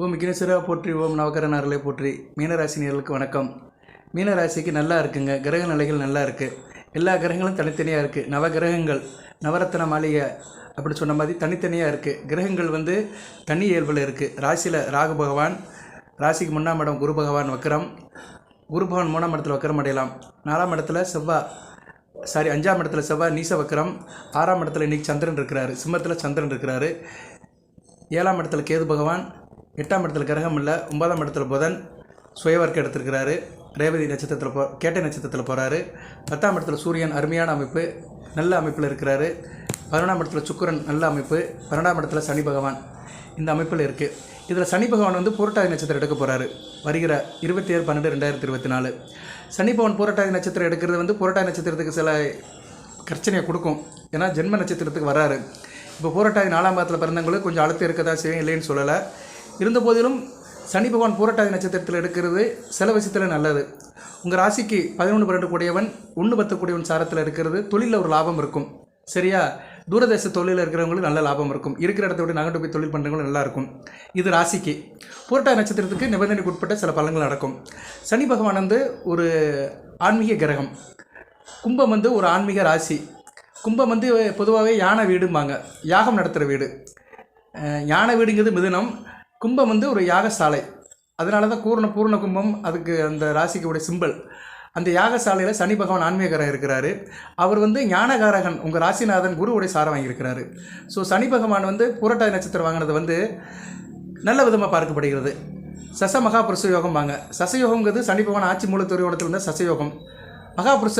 ஓம் விக்னேஸ்வரா போற்றி ஓம் நவகரனாரலை போற்றி. மீனராசினியர்களுக்கு வணக்கம். மீனராசிக்கு நல்லா இருக்குங்க. கிரக நிலைகள் நல்லா இருக்குது எல்லா கிரகங்களும் தனித்தனியாக இருக்குது நவகிரகங்கள் நவரத்ன மாளிகை அப்படி சொன்ன மாதிரி தனித்தனியாக இருக்குது கிரகங்கள் வந்து தனி இயல்பில் இருக்குது ராசியில் ராகு பகவான் ராசிக்கு முன்னாம் இடம் குரு பகவான் வக்கரம் குரு பகவான் மூணாம் இடத்துல வக்கரம் அடையலாம். நாலாம் இடத்துல செவ்வாய் சாரி அஞ்சாம் இடத்துல செவ்வாய் நீச வக்கரம் ஆறாம் இடத்துல இன்றைக்கி சந்திரன் இருக்கிறாரு. சிம்மத்தில் சந்திரன் இருக்கிறாரு. ஏழாம் இடத்துல கேது பகவான் எட்டாம் இடத்துல கிரகம் இல்லை ஒன்பதாம் இடத்துல புதன் சுயவர்க்க எடுத்திருக்கிறாரு. ரேவதி நட்சத்திரத்தில் போ கேட்டை நட்சத்திரத்தில் போகிறாரு பத்தாம் இடத்துல சூரியன் அருமையான அமைப்பு நல்ல அமைப்பில் இருக்கிறாரு. பதினொன்றாம் இடத்துல சுக்கிரன் நல்ல அமைப்பு. பன்னெண்டாம் இடத்துல சனி பகவான் இந்த அமைப்பில் இருக்குது இதில் சனி பகவான் வந்து பூரட்டாதி நட்சத்திரம் எடுக்க போகிறாரு வருகிற இருபத்தி ஏழு பன்னெண்டு ரெண்டாயிரத்தி இருபத்தி நாலு சனி பகவான் பூரட்டாதி நட்சத்திரம் எடுக்கிறது வந்து பூரட்டாதி நட்சத்திரத்துக்கு சில பிரச்சனையை கொடுக்கும். ஏன்னா ஜென்ம நட்சத்திரத்துக்கு வராரு. இப்போ பூரட்டாதி நாலாம் பாதத்தில் பிறந்தவங்களுக்கு கொஞ்சம் அழுத்தம் இருக்க தான் செய்யும் இல்லைன்னு சொல்லலை. இருந்தபோதிலும் சனி பகவான் பூரட்டாதி நட்சத்திரத்தில் எடுக்கிறது சில விஷயத்தில் நல்லது. உங்கள் ராசிக்கு பதினொன்று பன்னெண்டு கூடியவன் ஒன்று பத்து கூடியவன் சாரத்தில் இருக்கிறது தொழிலில் ஒரு லாபம் இருக்கும். சரியா? தூரதேச தொழிலில் இருக்கிறவங்களுக்கு நல்ல லாபம் இருக்கும். இருக்கிற இடத்த விட நகண்டு போய் தொழில் பண்ணுறவங்களும் நல்லா இருக்கும். இது ராசிக்கு. பூரட்டாதி நட்சத்திரத்துக்கு நிபந்தனைக்கு உட்பட்ட சில பலன்கள் நடக்கும். சனி பகவான் வந்து ஒரு ஆன்மீக கிரகம். கும்பம் வந்து ஒரு ஆன்மீக ராசி. கும்பம் வந்து பொதுவாகவே யானை வீடும்பாங்க. யாகம் நடத்துகிற வீடு. யானை வீடுங்கிறது மிதுனம். கும்பம் வந்து ஒரு யாகசாலை. அதனால தான் கூர்ண பூர்ண கும்பம் அதுக்கு அந்த ராசிக்கு உடைய சிம்பல் அந்த யாகசாலையில் சனி பகவான் ஆன்மீகராக இருக்கிறாரு. அவர் வந்து ஞானகாரகன். உங்கள் ராசிநாதன் குருவுடைய சாரம் வாங்கியிருக்கிறாரு. ஸோ சனி பகவான் வந்து புரட்டாதி நட்சத்திரம் வாங்கினது வந்து நல்ல விதமாக பார்க்கப்படுகிறது. சச மகாபுருஷ யோகம் வாங்க. சசயோகங்கிறது சனி பகவான் ஆட்சி மூல துறையோடத்தில் இருந்தால் சசயோகம் மகாபுருஷ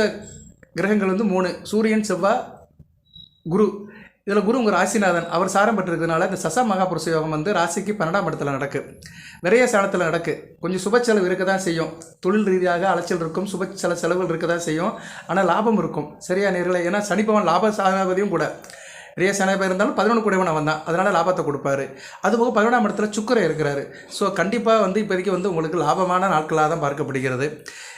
கிரகங்கள் வந்து மூணு. சூரியன் செவ்வாய் குரு. இதில் குரு உங்கள் ராசிநாதன் அவர் சாரம் பெற்றிருக்கிறதுனால இந்த சச மகாபுருஷ யோகம் வந்து ராசிக்கு பன்னெண்டாம் இடத்துல நடக்கு. நிறைய சாணத்தில் நடக்கு. கொஞ்சம் சுப செலவு இருக்க தான் செய்யும். தொழில் ரீதியாக அலைச்சல் இருக்கும் சுப செல செலவுகள் இருக்க தான் செய்யும். ஆனால் லாபம் இருக்கும். சரியா நேரில் ஏன்னா சனிப்பவன் லாப சாகாவதியும் கூட. பெரிய சனப்பை இருந்தாலும் பதினொன்று கூடவன் அவன் தான். அதனால் லாபத்தை கொடுப்பாரு. அதுபோக பதினொன்றாம் இடத்துல சுக்கரன் இருக்கிறாரு. ஸோ கண்டிப்பாக வந்து இப்போதைக்கு வந்து உங்களுக்கு லாபமான நாட்களாக தான் பார்க்கப்படுகிறது.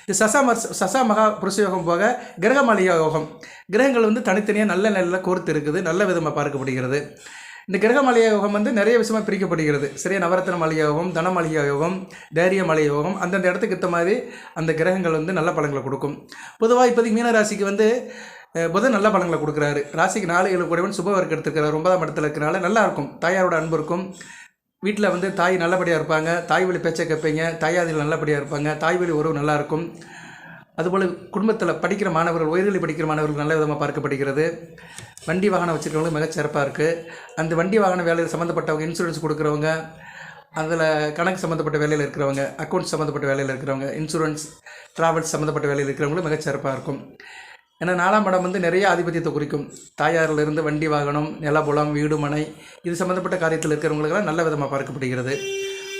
இது சசா சசா மகா புருஷ யோகம் போக கிரகமாலியா யோகம். கிரகங்கள் வந்து தனித்தனியாக நல்ல நல்ல கோர்த்து இருக்குது. நல்ல விதமாக பார்க்கப்படுகிறது. இந்த கிரகமாலியா யோகம் வந்து நிறைய விஷயமாக பிரிக்கப்படுகிறது. சரியா நவரத்ன மலிய யோகம் யோகம் தைரிய மலை யோகம் அந்தந்த இடத்துக்கு ஏற்ற மாதிரி அந்த கிரகங்கள் வந்து நல்ல பலன்களை கொடுக்கும். பொதுவாக இப்போதைக்கு மீனராசிக்கு வந்து புதன் நல்ல பலன்களை கொடுக்குறாரு. ராசிக்கு நாலு ஏழு கூடவன் சுபவர்க்கு எடுத்துக்கிறார் ஒன்பதாம் இடத்துல இருக்கிறனால நல்லா இருக்கும். தாயாரோட அன்பு இருக்கும். வீட்டில் வந்து தாய் நல்லபடியாக இருப்பாங்க. தாய் வழி பேச்சை கேட்பீங்க. தாயாதிகள் நல்லபடியாக இருப்பாங்க. தாய் வழி உறவு நல்லாயிருக்கும் அதுபோல் குடும்பத்தில் படிக்கிற மாணவர்கள் உயர்கல்வி படிக்கிற மாணவர்கள் நல்ல விதமாக பார்க்கப்படுகிறது. வண்டி வாகனம் வச்சுருக்கவங்களுக்கு மிகச்சிறப்பாக இருக்குது அந்த வண்டி வாகன வேலையில் சம்மந்தப்பட்டவங்க இன்சூரன்ஸ் கொடுக்குறவங்க அதில் கணக்கு சம்மந்தப்பட்ட வேலையில் இருக்கிறவங்க அக்கௌண்ட்ஸ் சம்மந்தப்பட்ட வேலையில் இருக்கிறவங்க இன்சூரன்ஸ் ட்ராவல்ஸ் சம்மந்தப்பட்ட வேலையில் இருக்கிறவங்களும் மிகச்சிறப்பாக இருக்கும். ஏன்னா நாலாம் இடம் வந்து நிறைய ஆதிபத்தியத்தை குறிக்கும். தாயாரிலிருந்து வண்டி வாகனம் நிலபுலம் வீடு மனை இது சம்மந்தப்பட்ட காரியத்தில் இருக்கிறவங்களுக்கெல்லாம் நல்ல விதமாக பார்க்கப்படுகிறது.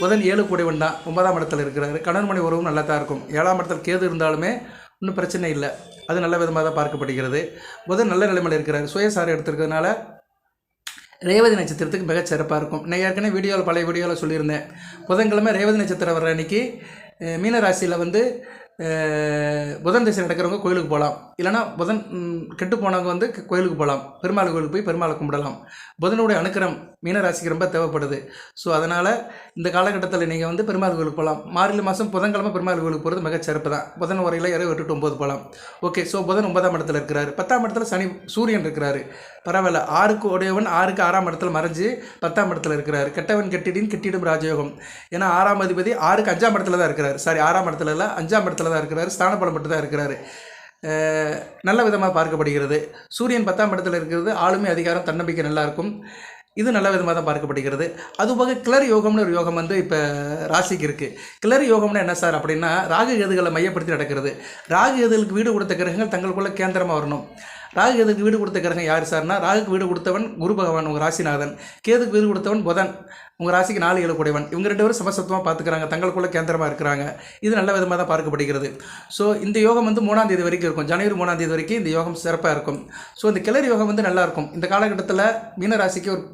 புதன் ஏழு கூடைவன் தான் ஒன்பதாம் இடத்துல இருக்கிறாரு. கணவன் உறவும் நல்லா தான் இருக்கும். ஏழாம் இடத்துல கேது இருந்தாலுமே ஒன்றும் பிரச்சனை இல்லை. அது நல்ல விதமாக தான் பார்க்கப்படுகிறது. புதன் நல்ல நிலைமையில் இருக்கிறார். சுயசாரம் எடுத்திருக்கிறதுனால ரேவதி நட்சத்திரத்துக்கு மிகச் சிறப்பாக இருக்கும். நான் ஏற்கனவே வீடியோவில் பழைய வீடியோவில் சொல்லியிருந்தேன். புதன்கிழமை ரேவதி நட்சத்திரம் வர்ற அன்னைக்கு மீனராசியில் வந்து புதன் திசை நடக்கிறவங்க கோயிலுக்கு போகலாம். இல்லைனா புதன் கெட்டு போனவங்க வந்து கோயிலுக்கு போகலாம். பெருமாள் கோயிலுக்கு போய் பெருமாளை கும்பிடலாம். புதனுடைய அனுக்கிரம் மீனராசிக்கு ரொம்ப தேவைப்படுது. ஸோ அதனால் இந்த காலகட்டத்தில் நீங்கள் வந்து பெருமாள் கோயிலுக்கு போகலாம். மார்கழி மாதம் புதன்கிழமை பெருமாள் கோயிலுக்கு போகிறது மிகச் சிறப்பு தான். புதன் வரையில் இரவு எட்டு ஒம்பது போகலாம். ஓகே ஸோ புதன் ஒன்பதாம் இடத்துல இருக்கிறாரு. பத்தாம் இடத்துல சனி சூரியன் இருக்கிறாரு. பரவாயில்ல ஆறுக்கு உடையவன் ஆறுக்கு ஆறாம் இடத்துல மறைஞ்சு பத்தாம் இடத்துல இருக்கிறார். கெட்டவன் கெட்டிடின் கெட்டிடும் ராஜயோகம். ஏன்னா ஆறாம் அதிபதி ஆறுக்கு அஞ்சாம் இடத்துல தான் இருக்கிறார். சாரி ஆறாம் இடத்துல இல்லை அஞ்சாம் இடத்துல தான் இருக்கிறாரு ஸ்தானபலம் மட்டும் தான் இருக்கிறாரு. நல்ல விதமாக பார்க்கப்படுகிறது. சூரியன் பத்தாம் இடத்துல இருக்கிறது ஆளுமை அதிகாரம் தன்னம்பிக்கை நல்லா இருக்கும். இது நல்ல விதமாக தான் பார்க்கப்படுகிறது. அதுபோக கிளர் யோகம்னு ஒரு யோகம் வந்து இப்போ ராசிக்கு இருக்குது கிளர் யோகம்னு என்ன சார் அப்படின்னா ராகு கேதுகளை மையப்படுத்தி நடக்கிறது. ராகு கேதுகளுக்கு வீடு கொடுத்த கிரகங்கள் தங்களுக்குள்ள கேந்திரமாக வரணும். ராகு கேதுக்கு வீடு கொடுத்த கிரகம் யார் சார்னா ராகுக்கு வீடு கொடுத்தவன் குரு பகவான் உங்கள் ராசிநாதன். கேதுக்கு வீடு கொடுத்தவன் புதன். உங்கள் ராசிக்கு நாலு ஏழு கூடைவன். இவங்க ரெண்டு பேரும் சமசத்துவமாக பார்த்துக்கிறாங்க. தங்களுக்குள்ள கேந்திரமாக இருக்கிறாங்க. இது நல்ல விதமாக தான் பார்க்கப்படுகிறது. ஸோ இந்த யோகம் வந்து மூணாம் தேதி வரைக்கும் இருக்கும். ஜனவரி மூணாம் தேதி வரைக்கும் இந்த யோகம் சிறப்பாக இருக்கும். ஸோ இந்த கிளறி யோகம் வந்து நல்லாயிருக்கும் இந்த காலகட்டத்தில் மீனராசிக்கு ஒரு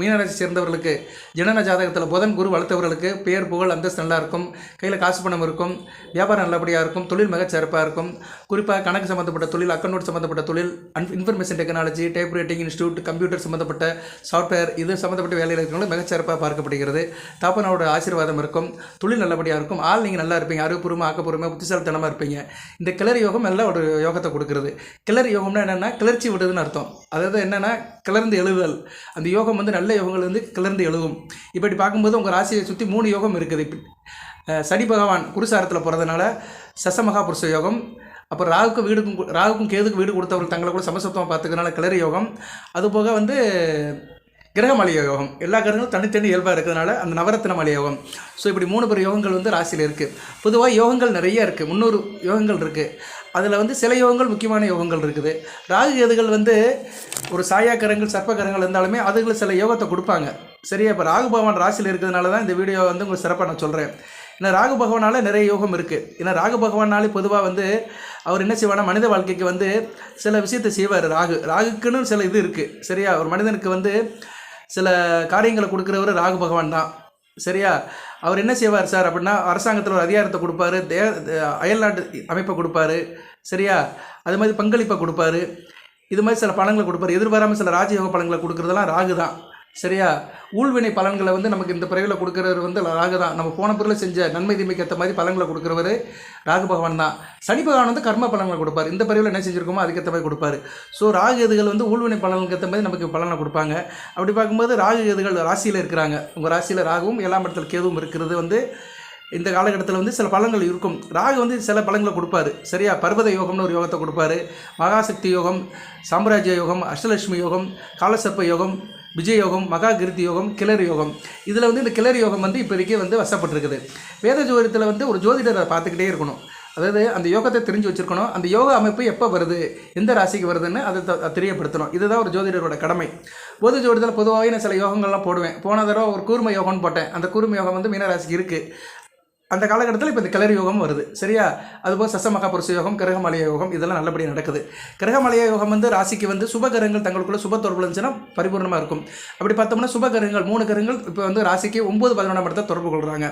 மீனராசி சேர்ந்தவர்களுக்கு ஜனன ஜாதகத்தில் புதன் குரு வளர்த்தவர்களுக்கு பேர் புகழ் அந்தஸ்து நல்லா இருக்கும். கையில் காசு பணம் இருக்கும். வியாபாரம் நல்லபடியாக இருக்கும். தொழில் மிகச்சிறப்பாக இருக்கும். குறிப்பாக கணக்கு சம்மந்தப்பட்ட தொழில் அக்கௌண்ட் சம்மந்தப்பட்ட தொழில் an information technology type writing institute computer சம்மந்தப்பட்ட சாஃப்ட்வேர் இது சம்மந்தப்பட்ட வேலையில் இருக்கிறவங்களும் மிகச்சிறப்பாக பார்க்கப்படுகிறது. தாப்பனோட ஆசீர்வாதம் இருக்கும். தொழில் நல்லபடியாக இருக்கும். ஆள் நீங்கள் நல்லா இருப்பீங்க. அறிவுபூர்வமாக ஆக்கப்பூர்வமாக புத்திசாலித்தனமாக இருப்பீங்க. இந்த கிளறி யோகம் நல்ல ஒரு யோகத்தை கொடுக்குறது. கிளறி யோகம்னா என்னென்னா கிளர்ச்சி விடுதுன்னு அர்த்தம். அதாவது என்னென்னா கிளர்ந்து எழுதல். அந்த யோகம் வந்து நல்ல யோகங்கள் வந்து கிளர்ந்து எழுதும். இப்படி பார்க்கும்போது உங்கள் ராசியை சுற்றி மூணு யோகம் இருக்குது. சனி பகவான் குருசாரத்தில் போகிறதுனால சசமகா புருஷ யோகம் அப்புறம் ராகுக்கு வீடுக்கும் ராகுக்கும் கேதுக்கு வீடு கொடுத்தவர்கள் தங்களை கூட சமசத்துவம் பார்த்துக்கிறனால கிளறி யோகம். அதுபோக வந்து கிரகமலைய யோகம். எல்லா கிரகங்களும் தனித்தனி இயல்பாக இருக்கிறதுனால அந்த நவரத்ன மலை யோகம். ஸோ இப்படி மூணு பேர் யோகங்கள் வந்து ராசியில் இருக்குது பொதுவாக யோகங்கள் நிறைய இருக்குது முந்நூறு யோகங்கள் இருக்குது அதில் வந்து சில யோகங்கள் முக்கியமான யோகங்கள் இருக்குது. ராகு கேதுகள் வந்து ஒரு சாயாக்கரங்கள் சர்ப்பகரங்கள் இருந்தாலுமே அதுகள் சில யோகத்தை கொடுப்பாங்க. சரியா? இப்போ ராகு பகவான் ராசியில் இருக்கிறதுனால தான் இந்த வீடியோ வந்து உங்களுக்கு சிறப்பாக நான் சொல்கிறேன் ஏன்னா ராகு பகவானால் நிறைய யோகம் இருக்குது ஏன்னா ராகு பகவானாலே பொதுவாக வந்து அவர் என்ன செய்வானா மனித வாழ்க்கைக்கு வந்து சில விஷயத்தை செய்வார் ராகு. ராகுக்குன்னு சில இது இருக்குது சரியா? ஒரு மனிதனுக்கு வந்து சில காரியங்களை கொடுக்குறவர் ராகு பகவான் தான். சரியா? அவர் என்ன செய்வார் சார் அப்படின்னா அரசாங்கத்தில் ஒரு அதிகாரத்தை கொடுப்பாரு தே அயல்நாட்டு அமைப்பை கொடுப்பாரு சரியா? அது மாதிரி பங்களிப்பை கொடுப்பாரு. இது மாதிரி சில பழங்களை கொடுப்பாரு. எதிர்பாராமல் சில ராஜயோக பழங்களை கொடுக்குறதெல்லாம் ராகு தான். சரியா? ஊழ்வினை பலன்களை வந்து நமக்கு இந்த பிறவியில் கொடுக்குறவர் வந்து ராகு தான். நம்ம போன பிறகு செஞ்ச நன்மை தீமைக்கு ஏற்ற மாதிரி பலன்களை கொடுக்குறவர் ராகு பகவான் தான். சனி பகவான் வந்து கர்ம பலன்களை கொடுப்பார். இந்த பிறவியில் என்ன செஞ்சிருக்கோமோ அதுக்கேற்ற மாதிரி கொடுப்பார். ஸோ ராகு எதுகள் வந்து ஊழ்வினை பலனுக்கு ஏற்ற மாதிரி நமக்கு பலனை கொடுப்பாங்க. அப்படி பார்க்கும்போது ராகு எதுகள் ராசியில் இருக்கிறாங்க. உங்கள் ராசியில் ராகுவும் எல்லா இடத்துல கேதுவும் இருக்கிறது வந்து இந்த காலகட்டத்தில் வந்து சில பலன்கள் இருக்கும். ராகு வந்து சில பலன்களை கொடுப்பாரு. சரியா? பர்வத யோகம்னு ஒரு யோகத்தை கொடுப்பாரு. மகாசக்தி யோகம் சாம்ராஜ்ய யோகம் அஷ்டலட்சுமி யோகம் காலசர்ப்ப யோகம் விஜய் யோகம் மகா யோகம் கிளர் யோகம். இதில் வந்து இந்த கிளர் யோகம் வந்து இப்போதைக்கு வந்து வசப்பட்டிருக்குது. வேத ஜோதிடத்தில் வந்து ஒரு ஜோதிடரை பார்த்துக்கிட்டே இருக்கணும். அதாவது அந்த யோகத்தை தெரிஞ்சு வச்சிருக்கணும். அந்த யோக அமைப்பு எப்போ வருது எந்த ராசிக்கு வருதுன்னு அதை த- தெரியப்படுத்தணும். இதுதான் ஒரு ஜோதிடரோட கடமை. பொது ஜோதிடத்தில் பொதுவாகவே நான் சில யோகங்கள்லாம் போடுவேன். போன தடவை ஒரு கூர்ம யோகம்னு போட்டேன். அந்த கூர்ம யோகம் வந்து மீனராசிக்கு இருக்குது அந்த காலகட்டத்தில் இப்போ இந்த கிளறி யோகம் வருது. சரியா? அதுபோல் சசமகாபுருஷ யோகம் கிரகமலைய யோகம் இதெல்லாம் நல்லபடியாக நடக்குது. கிரகமலைய யோகம் வந்து ராசிக்கு வந்து சுப கிரகங்கள் தங்களுக்குள்ள சுப தொடர்பு இருந்துச்சுன்னா பரிபூர்ணமாக இருக்கும். அப்படி பார்த்தோம்னா சுப கிரகங்கள் மூணு கிரகங்கள் இப்போ வந்து ராசிக்கு ஒம்பது பதினொன்றாம் இடத்துல தொடர்பு கொள்கிறாங்க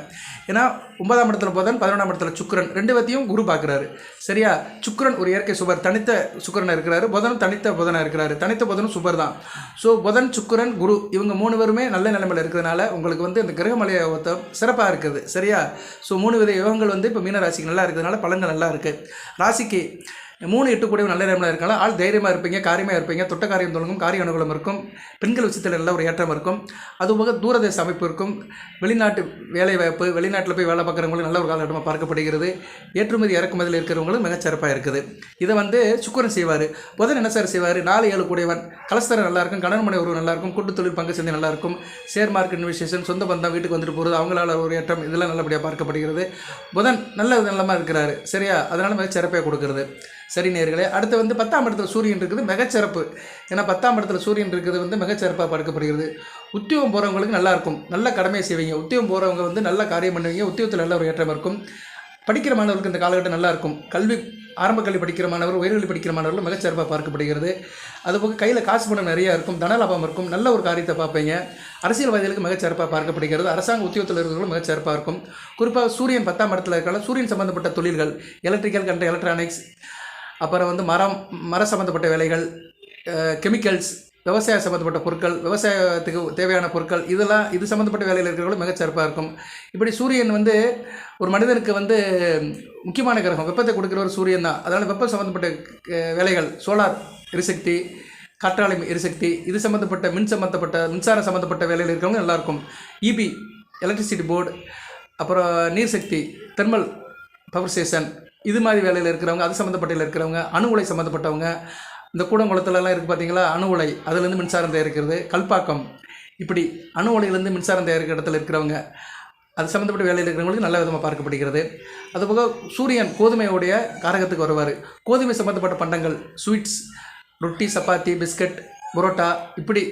ஏன்னா ஒன்பதாம் இடத்துல புதன் பதினொன்றாம் இடத்துல சுக்கரன். ரெண்டு பேர்த்தையும் குரு பார்க்குறாரு. சரியா? சுக்கரன் ஒரு இயற்கை சுபர். தனித்த சுக்கரன் இருக்கிறாரு. புதன் தனித்த புதனாக இருக்கிறாரு. தனித்த புதனும் சுபர் தான். ஸோ புதன் சுக்கரன் குரு இவங்க மூணு பேருமே நல்ல நிலைமையில் இருக்கிறதுனால உங்களுக்கு வந்து இந்த கிரகமலைய யோகத்தை சிறப்பாக இருக்குது. சரியா? ஸோ மூணு வித யோகங்கள் வந்து இப்போ மீனராசிக்கு நல்லா இருக்கிறதுனால பலன்கள் நல்லா இருக்குது ராசிக்கு மூணு எட்டு கூட நல்ல நேரமில் இருக்கலாம் ஆள் தைரியமாக இருப்பீங்க காரியமாக இருப்பீங்க தொட்ட காரியம் தொடங்கும் காரிய அனுகூலம் இருக்கும் பெண்கள் விஷயத்தில் நல்ல ஒரு ஏற்றம் இருக்கும். அதுபோக தூரதேச அமைப்பு இருக்கும். வெளிநாட்டு வேலை வாய்ப்பு வெளிநாட்டில் போய் வேலை பார்க்குறவங்களும் நல்ல ஒரு காலகட்டமாக பார்க்கப்படுகிறது. ஏற்றுமதி இறக்குமதியில் இருக்கிறவங்களும் மிகச்சிறப்பாக இருக்குது. இதை வந்து சுக்கரன் செய்வார். புதன் என்ன சார் செய்வார்? நாலு ஏழு கூடியவன். கலஸ்தரம் நல்லாயிருக்கும் கடன் மனை உறவு நல்லா இருக்கும் கூட்டு தொழில் பங்கு சந்தை நல்லா இருக்கும். ஷேர் மார்க்கெட் இன்வெஸ்டேஷன் சொந்த பந்தம் வீட்டுக்கு வந்துட்டு போகிறது அவங்களால ஒரு ஏற்றம் இதெல்லாம் நல்லபடியாக பார்க்கப்படுகிறது. புதன் நல்ல நல்லமாக இருக்கிறாரு. சரியா? அதனால் மிக சிறப்பாக கொடுக்குறது. சரி நேர்களே அடுத்து வந்து பத்தாம் இடத்துல சூரியன் இருக்குது மிகச்சிறப்பு. ஏன்னா பத்தாம் இடத்துல சூரியன் இருக்கிறது வந்து மிகச்சிறப்பாக பார்க்கப்படுகிறது. உத்தியோகம் போகிறவங்களுக்கு நல்லாயிருக்கும் நல்ல கடமையை செய்வீங்க. உத்தியோகம் போகிறவங்க வந்து நல்ல காரியம் பண்ணுவீங்க. உத்தியோகத்தில் நல்ல ஒரு ஏற்றம் இருக்கும். படிக்கிற மாணவர்களுக்கு இந்த காலகட்டம் நல்லா இருக்கும். கல்வி ஆரம்ப கல்வி படிக்கிற மாணவர் உயர்கல்வி படிக்கிற மாணவர்கள் மிகச்சிறப்பாக பார்க்கப்படுகிறது. அதுபோக கையில் காசு பணம் நிறையா இருக்கும். தனலாபம் இருக்கும். நல்ல ஒரு காரியத்தை பார்ப்பீங்க. அரசியல்வாதிகளுக்கு மிகச்சிறப்பாக பார்க்கப்படுகிறது. அரசாங்க உத்தியோகத்தில் இருக்கிறவங்களும் மிகச்சிறப்பாக இருக்கும். குறிப்பாக சூரியன் பத்தாம் இடத்துல இருக்கிற சூரியன் சம்பந்தப்பட்ட தொழில்கள் எலக்ட்ரிக்கல் கண்ட எலக்ட்ரானிக்ஸ் அப்புறம் வந்து மரம் மர சம்மந்தப்பட்ட வேலைகள் கெமிக்கல்ஸ் விவசாயம் சம்மந்தப்பட்ட பொருட்கள் விவசாயத்துக்கு தேவையான பொருட்கள் இதெல்லாம் இது சம்மந்தப்பட்ட வேலையில் இருக்கிறவங்களும் மிகச்சிறப்பாக இருக்கும். இப்படி சூரியன் வந்து ஒரு மனிதனுக்கு வந்து முக்கியமான கிரகம். வெப்பத்தை கொடுக்குற ஒரு சூரியன் தான். அதனால் வெப்பம் சம்மந்தப்பட்ட வேலைகள் சோலார் எரிசக்தி காற்றாலை எரிசக்தி இது சம்மந்தப்பட்ட மின் சம்மந்தப்பட்ட மின்சாரம் சம்மந்தப்பட்ட வேலையில் இருக்கிறவங்க நல்லாயிருக்கும். இபி எலக்ட்ரிசிட்டி போர்டு அப்புறம் நீர் சக்தி தெர்மல் பவர் ஸ்டேஷன் இது மாதிரி வேலையில் இருக்கிறவங்க அது சம்மந்தப்பட்டதில் இருக்கிறவங்க அணு உலை சம்மந்தப்பட்டவங்க இந்த கூடங்குளத்துலலாம் இருக்குது பார்த்தீங்களா அணு உலை அதுலேருந்து மின்சாரம் தயாரிக்கிறது கல்பாக்கம். இப்படி அணு உலையிலேருந்து மின்சாரம் தயாரிக்கிற இடத்துல இருக்கிறவங்க அது சம்மந்தப்பட்ட வேலையில் இருக்கிறவங்களுக்கு நல்ல விதமாக பார்க்கப்படுகிறது. அதுபோக சூரியன் கோதுமையுடைய காரகத்துக்கு வருவார். கோதுமை சம்மந்தப்பட்ட பண்டங்கள் ஸ்வீட்ஸ் ரொட்டி சப்பாத்தி பிஸ்கட் புரோட்டா இப்படி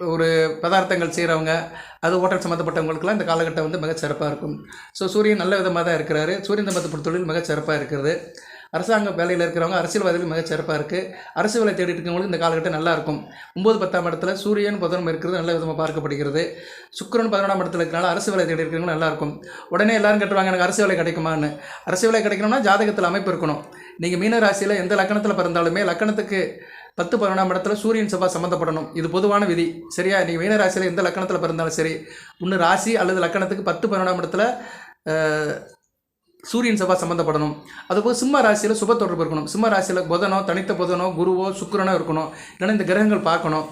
ஒரு பதார்த்தங்கள் செய்கிறவங்க அது ஹோட்டல் சம்மந்தப்பட்டவங்களுக்குலாம் இந்த காலகட்டம் வந்து மிக சிறப்பாக இருக்கும். ஸோ சூரியன் நல்ல விதமாக தான் இருக்கிறாரு. சூரியன் சம்மந்தப்பட்ட தொழில் மிக சிறப்பாக இருக்கிறது. அரசாங்க வேலையில் இருக்கிறவங்க அரசியல்வாதிகள் மிக சிறப்பாக இருக்குது அரசு வேலை தேடிட்டு இருக்கவங்களுக்கு இந்த காலகட்டம் நல்லாயிருக்கும் ஒம்பது பத்தாம் இடத்துல சூரியன் புதனும் இருக்கிறது நல்ல விதமாக பார்க்கப்படுகிறது. சுக்கரன் பதினொன்றாம் இடத்துல இருக்கிறனால அரசு வேலை தேடி இருக்கிறவங்க நல்லா உடனே எல்லாரும் கட்டுவாங்க எனக்கு அரசு வேலை கிடைக்குமான்னு. அரசு வேலை கிடைக்கணும்னா ஜாதகத்தில் அமைப்பு இருக்கணும். நீங்கள் மீன ராசியில் எந்த லக்கணத்தில் பிறந்தாலுமே லக்கணத்துக்கு பத்து பதினொன்றாம் இடத்துல சூரியன் செவ்வாய் சம்மந்தப்படணும் இது பொதுவான விதி. சரியா? நீங்கள் மீன ராசியில் எந்த லக்கணத்தில் பிறந்தாலும் சரி ஒன்று ராசி அல்லது லக்கணத்துக்கு பத்து பதினொன்றாம் இடத்துல சூரியன் செவ்வாய் சம்மந்தப்படணும் அதுபோல் சிம்ம ராசியில் சுப தொடர்பு இருக்கணும். சிம்ம ராசியில் புதனோ தனித்த புதனோ குருவோ சுக்கரனோ இருக்கணும். இல்லைன்னா இந்த கிரகங்கள் பார்க்கணும்.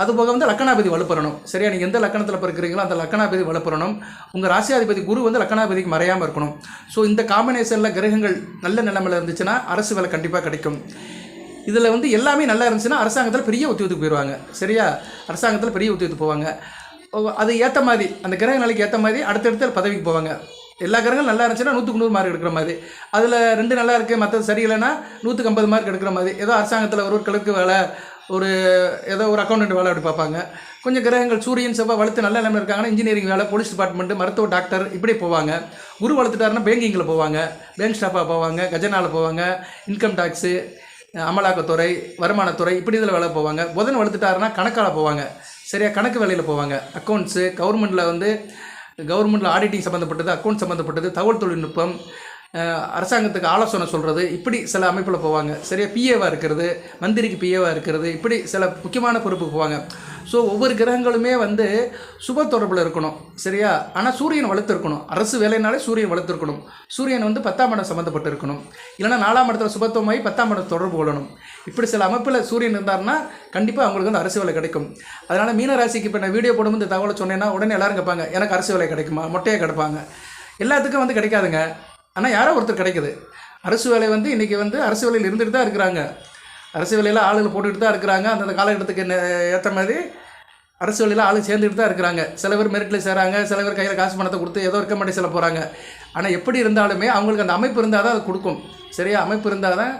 அதுபோக வந்து லக்கணாபதி வலுப்பெறணும். சரியா? நீங்கள் எந்த லக்கணத்தில் பிறக்கிறீங்களோ அந்த லக்கணாபதி வலுப்பெறணும். உங்கள் ராசியாதிபதி குரு வந்து லக்கணாபதிக்கு மறையாமல் இருக்கணும். ஸோ இந்த காம்பினேஷனில் கிரகங்கள் நல்ல நிலைமையில் இருந்துச்சுன்னா அரசு வேலை கண்டிப்பாக கிடைக்கும். இதில் வந்து எல்லாமே நல்லா இருந்துச்சுன்னா அரசாங்கத்தில் பெரிய உத்தியோகத்துக்கு போயிடுவாங்க சரியா? அரசாங்கத்தில் பெரிய உத்தியோகத்துக்கு போவாங்க. அது ஏற்ற மாதிரி அந்த கிரக நிலைக்கு ஏற்ற மாதிரி அடுத்தடுத்த பதவிக்கு போவாங்க. எல்லா கிரகங்களும் நல்லா இருந்துச்சுன்னா நூற்றுக்கு நூறு மார்க் எடுக்கிற மாதிரி. அதில் ரெண்டு நல்லா இருக்குது மற்றது சரியில்லைன்னா நூற்றுக்கு ஐம்பது மார்க் எடுக்கிற மாதிரி. ஏதோ அரசாங்கத்தில் ஒரு ஒரு கிழக்கு வேலை ஒரு ஏதோ ஒரு அக்கௌண்டன்ட் வேலை அப்படி பார்ப்பாங்க. கொஞ்சம் கிரகங்கள் சூரியன் செவ்வாய் வளர்த்து நல்ல நிலைமை இருக்காங்கன்னா இன்ஜினியரிங் வேலை போலீஸ் டிபார்ட்மெண்ட் மருத்துவ டாக்டர் இப்படி போவாங்க. குரு வளர்த்துட்டாருன்னா பேங்கிங்கில் போவாங்க. பேங்க் ஸ்டாஃபாக போவாங்க கஜனாவில் போவாங்க இன்கம் டேக்ஸு அமலாக்கத்துறை வருமானத்துறை இப்படி இதில் வேலை போவாங்க. புதன் வளர்த்துட்டாருன்னா கணக்கால் போவாங்க. சரியாக கணக்கு வேலையில் போவாங்க. அக்கௌண்ட்ஸு கவர்மெண்ட்டில் வந்து கவர்மெண்ட்டில் ஆடிட்டிங் சம்மந்தப்பட்டது அக்கௌண்ட் சம்மந்தப்பட்டது தகவல் தொழில்நுட்பம் அரசாங்கத்துக்கு ஆலோசனை சொல்கிறது இப்படி சில அமைப்பில் போவாங்க. சரியா? பிஏவாக இருக்கிறது மந்திரிக்கு பிஏவாக இருக்கிறது இப்படி சில முக்கியமான பொறுப்புக்கு போவாங்க. ஸோ ஒவ்வொரு கிரகங்களுமே வந்து சுப தொடர்பில் இருக்கணும். சரியா? ஆனால் சூரியன் வளர்த்துருக்கணும் அரசு வேலைனாலே சூரியன் வளர்த்துருக்கணும் சூரியன் வந்து பத்தாம் இடம் சம்மந்தப்பட்டு இருக்கணும். இல்லைன்னா நாலாம் இடத்துல சுபத்துவமாகி பத்தாம் இடம் தொடர்பு கொள்ளணும். இப்படி சில அமைப்பில் சூரியன் இருந்தார்னா கண்டிப்பாக அவங்களுக்கு வந்து அரசு வேலை கிடைக்கும். அதனால் மீன ராசிக்கு இப்போ நான் வீடியோ போடும்போது இந்த தகவலை சொன்னேன்னா உடனே எல்லாரும் கேட்பாங்க எனக்கு அரசு வேலை கிடைக்குமா? மொட்டையாக கிடைப்பாங்க. எல்லாத்துக்கும் வந்து கிடைக்காதுங்க. ஆனால் யாரோ ஒருத்தர் கிடைக்குது. அரசு வேலை வந்து இன்றைக்கி வந்து அரசு வேலையில் இருந்துட்டு தான் இருக்கிறாங்க. அரசு வேலையில் ஆளுகள் போட்டுக்கிட்டு தான் இருக்கிறாங்க. அந்தந்த காலகட்டத்துக்கு ஏற்ற மாதிரி அரசு வேலையில் ஆளு சேர்ந்துட்டு தான் இருக்கிறாங்க. சில பேர் மெரிட்டில் சேராங்க சில பேர் கையில் காசு பணத்தை கொடுத்து ஏதோ இருக்க மாட்டே சில போகிறாங்க ஆனால் எப்படி இருந்தாலுமே அவங்களுக்கு அந்த அமைப்பு இருந்தால் தான் அது கொடுக்கும். சரியா? அமைப்பு இருந்தால் தான்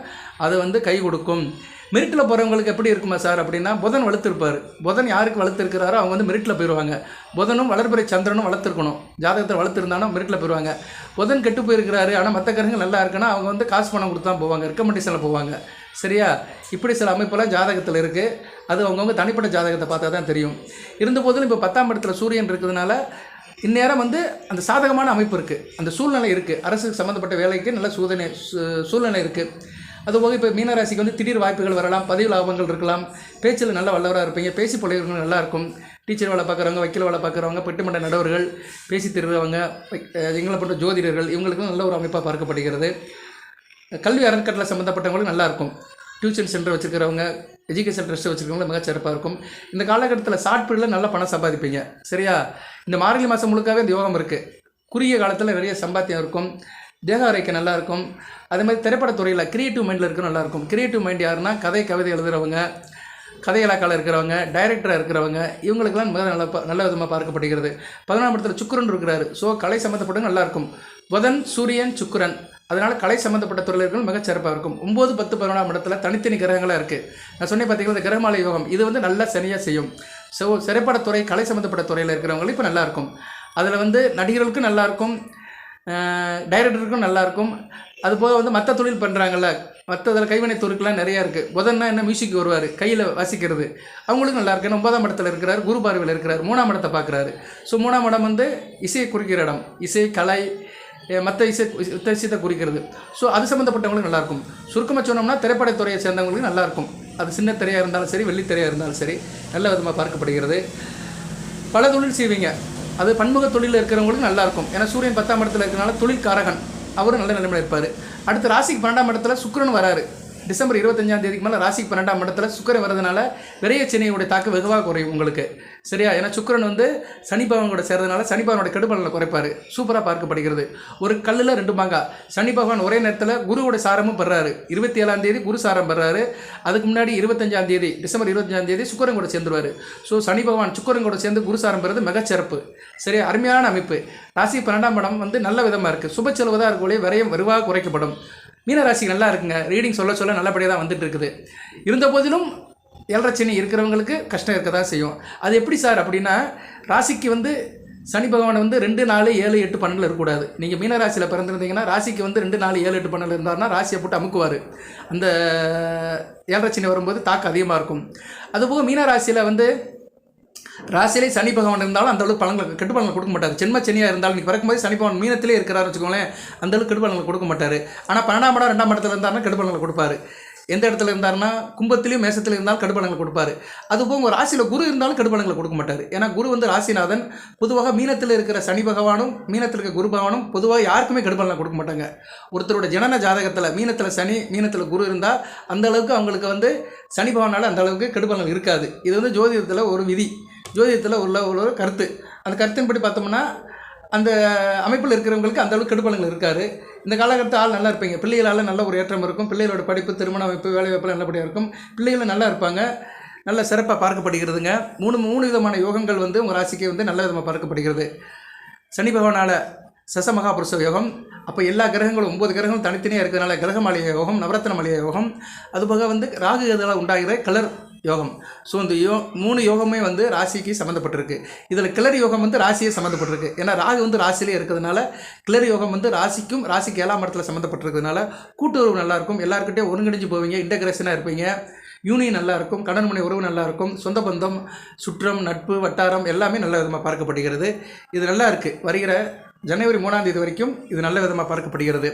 அது வந்து கை கொடுக்கும். மெரிட்டில் போகிறவங்களுக்கு எப்படி இருக்குமா சார் அப்படின்னா புதன் வளர்த்துருப்பார். புதன் யாருக்கு வளர்த்துருக்கிறாரோ அவங்க வந்து மெரிட்டில் போயிடுவாங்க புதனும் வளர்பிறை சந்திரனும் வளர்த்துருக்கணும். ஜாதகத்தில் வளர்த்துருந்தாலும் மெரிட்டில் போயிடுவாங்க புதன் கெட்டு போயிருக்கிறாரு. ஆனால் மற்ற கிரகங்கள் நல்லா இருக்குன்னா அவங்க வந்து காசு பணம் கொடுத்து தான் போவாங்க. ரெக்கமெண்டேஷனில் போவாங்க. சரியா? இப்படி சில அமைப்பெல்லாம் ஜாதகத்தில் இருக்குது அது அவங்கவுங்க தனிப்பட்ட ஜாதகத்தை பார்த்தா தான் தெரியும். இருந்த போதிலும் இப்போ பத்தாம் இடத்துல சூரியன் இருக்கிறதுனால இந்நேரம் வந்து அந்த சாதகமான அமைப்பு இருக்குது அந்த சூழ்நிலை இருக்குது அரசுக்கு சம்மந்தப்பட்ட வேலைக்கு நல்ல சூதனை சூழ்நிலை இருக்குது அதுபோக இப்போ மீனராசிக்கு வந்து திடீர் வாய்ப்புகள் வரலாம் பதவி லாபங்கள் இருக்கலாம். பேச்சில் நல்ல வல்லவராக இருப்பீங்க பேசி பழகிறவங்க நல்லா இருக்கும். டீச்சர் வேலை பார்க்குறவங்க வக்கீல் வேலை பார்க்குறவங்க பெட்டுமன்ற நடவர்கள் பேசி திருறவங்க எங்களை போன்ற ஜோதிடர்கள் இவங்களுக்கும் நல்ல ஒரு அமைப்பாக பார்க்கப்படுகிறது. கல்வி அறக்கட்டளை சம்மந்தப்பட்டவங்களும் நல்லா இருக்கும். டியூஷன் சென்டர் வச்சுருக்கிறவங்க எஜுகேஷன் ட்ரஸ்ட் வச்சுருக்கவங்களும் மிக சிறப்பாக இருக்கும். இந்த காலகட்டத்தில் ஷார்ட் பீரியடில் நல்லா பணம் சம்பாதிப்பீங்க. சரியா? இந்த மார்கழி மாதம் முழுக்காவே இந்த யோகம் இருக்குது குறுகிய காலத்தில் நிறைய சம்பாத்தியம் இருக்கும். தேக ஆரோக்கியம் நல்லா இருக்கும் அதே மாதிரி திரைப்படத்துறையில் கிரியேட்டிவ் மைண்டில் இருக்க நல்லா இருக்கும் கிரியேட்டிவ் மைண்ட் யாருன்னா கதை கவிதை எழுதுகிறவங்க கதை இலாக்காவில் இருக்கிறவங்க டைரக்டராக இருக்கிறவங்க இவங்களுக்கெல்லாம் மிக நல்ல நல்ல விதமாக பார்க்கப்படுகிறது. பதினாலாம் இடத்துல சுக்கிரன் இருக்கிறாரு. ஸோ கலை சம்மந்தப்பட்ட நல்லாயிருக்கும். புதன் சூரியன் சுக்கிரன். அதனால் கலை சம்மந்தப்பட்ட துறையில் இருக்கிறவங்க சிறப்பாக இருக்கும். ஒம்பது பத்து பதினொன்றாம் இடத்துல தனித்தனி கிரகங்களாக இருக்குது நான் சொன்னேன் பார்த்தீங்கன்னா இந்த கிரகமாலை யோகம் இது வந்து நல்லா சனியாக செய்யும். ஸோ திரைப்படத்துறை கலை சம்மந்தப்பட்ட துறையில் இருக்கிறவங்களுக்கு இப்போ நல்லாயிருக்கும். அதில் வந்து நடிகர்களுக்கும் நல்லாயிருக்கும். டைரக்டருக்கும் நல்லாயிருக்கும். அதுபோக வந்து மற்ற தொழில் பண்ணுறாங்கல்ல மற்ற இதில் கைவினை தொழில்கள்லாம் நிறையா இருக்குது புதன்னா என்ன மியூசிக் வருவார் கையில் வாசிக்கிறது. அவங்களுக்கும் நல்லா இருக்கு ஏன்னா ஒன்பதாம் இடத்துல இருக்கிறார் குரு பார்வையில் இருக்கிறார் மூணாம் இடத்தை பார்க்குறாரு. ஸோ மூணாம் இடம் வந்து இசையை குறிக்கிற இடம். இசை கலை மற்ற இசை மற்ற விஷயத்தை குறிக்கிறது. ஸோ அது சம்மந்தப்பட்டவங்களுக்கு நல்லாயிருக்கும். சுருக்கமாக சொன்னோம்னா திரைப்படத்துறையை சேர்ந்தவங்களுக்கு நல்லாயிருக்கும். அது சின்ன திரையாக இருந்தாலும் சரி வெள்ளித்திரையாக இருந்தாலும் சரி நல்ல விதமாக பார்க்கப்படுகிறது. பல தொழில் செய்வீங்க. அது பன்முக தொழிலில் இருக்கிறவங்களுக்கு நல்லா இருக்கும் ஏன்னா சூரியன் பத்தாம் இடத்துல இருக்கிறனால தொழில் காரகன் அவரும் நல்ல நிலைமையில் இருப்பார். அடுத்து ராசிக்கு பன்னெண்டாம் இடத்துல சுக்கரன் வராரு. டிசம்பர் இருபத்தஞ்சாம் தேதிக்கு மேலே ராசிக்கு பன்னெண்டாம் இடத்துல சுக்கரன் வரதுனால விரைய சனியோட தாக்கம் வெகுவாக குறையும் உங்களுக்கு. சரியா? ஏன்னா சுக்கிரன் வந்து சனிபவன் கூட சேர்றதுனால சனிபவனோட கெடுபலனை குறைப்பார். சூப்பராக பார்க்கப்படுகிறது. ஒரு கல்லில் ரெண்டு மாங்காய் சனி பகவான் ஒரே நேரத்தில் குருவோட சாரமும் பெறாரு. இருபத்தி ஏழாம் தேதி குரு சாரம் பெறாரு. அதுக்கு முன்னாடி இருபத்தஞ்சாம் தேதி டிசம்பர் இருபத்தஞ்சாம் தேதி சுக்கிரன் கூட சேர்ந்துருவார். ஸோ சனி பகவான் சுக்கரன் கூட சேர்ந்து குரு சாரம் பெறது மிகச்சிறப்பு சரி அருமையான அமைப்பு. ராசி பன்னெண்டாம் படம் வந்து நல்ல விதமாக இருக்குது சுப செலவு தான் இருக்கக்கூடிய விரையும் வெறுவாக குறைக்கப்படும். மீனராசி நல்லா இருக்குங்க. ரீடிங் சொல்ல சொல்ல நல்லபடியாக தான் வந்துட்டு இருக்குது. இருந்த போதிலும் ஏழரை இருக்கிறவங்களுக்கு கஷ்டம் இருக்க தான் செய்யும். அது எப்படி சார் அப்படின்னா ராசிக்கு வந்து சனி பகவான் வந்து ரெண்டு நாலு ஏழு எட்டு பன்னெண்டில் இருக்கக்கூடாது. நீங்கள் மீனராசியில் பிறந்திருந்தீங்கன்னா ராசிக்கு வந்து ரெண்டு நாலு ஏழு எட்டு பன்னெண்டில் இருந்தாருன்னா ராசியை போட்டு அமுக்குவார். அந்த ஏழரை வரும்போது தாக்கம் அதிகமாக இருக்கும். அதுபோக மீனராசியில் வந்து ராசியிலே சனி பகவான் இருந்தாலும் அந்த அளவுக்கு பலன்கள் கெட்டு பழங்களை கொடுக்க மாட்டார். ஜென்ம சனியாக இருந்தாலும் நீ பிறக்கும்போது சனி பகவான் மீனத்திலே இருக்கிறார் வச்சுக்கோங்களேன் அந்த அளவுக்கு கெடு கொடுக்க மாட்டார். ஆனால் பன்னெண்டாம் இடம் ரெண்டாம் இடத்துல இருந்தாருன்னா கெட்டு பழங்களை கொடுப்பாரு. எந்த இடத்துல இருந்தாருன்னா கும்பத்திலையும் மேசத்தில் இருந்தாலும் கடுபலங்களை கொடுப்பாரு. அதுபோக ஒரு ராசியில் குரு இருந்தாலும் கடுப்பலங்களை கொடுக்க மாட்டார். ஏன்னா குரு வந்து ராசிநாதன். பொதுவாக மீனத்தில் இருக்கிற சனி பகவானும் மீனத்தில் இருக்க குரு பகவானும் பொதுவாக யாருக்குமே கடுப்பலனை கொடுக்க மாட்டாங்க. ஒருத்தரோட ஜனன ஜாதகத்தில் மீனத்தில் சனி மீனத்தில் குரு இருந்தால் அந்த அளவுக்கு அவங்களுக்கு வந்து சனி பகவானால் அந்த அளவுக்கு இருக்காது. இது வந்து ஜோதிடத்தில் ஒரு விதி. ஜோதிடத்தில் உள்ள ஒரு கருத்து. அந்த கருத்தின்படி பார்த்தோம்னா அந்த அமைப்பில் இருக்கிறவங்களுக்கு அந்த அளவுக்கு கெடுபலங்கள் இருக்காது. இந்த காலகட்டத்தில் ஆள் நல்லா இருப்பீங்க. பிள்ளைகளால் நல்ல ஒரு ஏற்றம் இருக்கும். பிள்ளைகளோட படிப்பு திருமண அமைப்பு வேலை வாய்ப்பு நல்லபடியாக இருக்கும். பிள்ளைகளும் நல்லா இருப்பாங்க. நல்ல சிறப்பாக பார்க்கப்படுகிறதுங்க. மூணு மூணு விதமான யோகங்கள் வந்து உங்கள் ராசிக்கு வந்து நல்ல விதமாக பார்க்கப்படுகிறது. சனி பகவானால் சசமகாபுருஷ யோகம். அப்போ எல்லா கிரகங்களும் ஒம்பது கிரகங்களும் தனித்தனியாக இருக்கிறதுனால கிரகமாளிகை யோகம் நவரத்ன மாளிகை யோகம் அதுபோக வந்து ராகு இதெல்லாம் உண்டாகிற கலர் யோகம். ஸோ இந்த யோ மூணு யோகமே வந்து ராசிக்கு சம்மந்தப்பட்டிருக்கு இதில் கிளறி யோகம் வந்து ராசியே சம்மந்தப்பட்டிருக்கு ஏன்னா ராகு வந்து ராசியிலே இருக்கிறதுனால கிளறி யோகம் வந்து ராசிக்கும் ராசிக்கு ஏழாம் இடத்துல சம்மந்தப்பட்டிருக்கிறதுனால கூட்டுறவு நல்லாயிருக்கும் எல்லாருக்கிட்டே ஒருங்கிணைஞ்சு போவீங்க. இன்டகிரேஷனாக இருப்பீங்க. யூனியன் நல்லாயிருக்கும் கடன் முனை உறவு நல்லா இருக்கும். சொந்த பந்தம் சுற்றம் நட்பு வட்டாரம் எல்லாமே நல்ல விதமாக பார்க்கப்படுகிறது. இது நல்லா இருக்குது வருகிற ஜனவரி மூணாம் தேதி வரைக்கும் இது நல்ல விதமாக பார்க்கப்படுகிறது.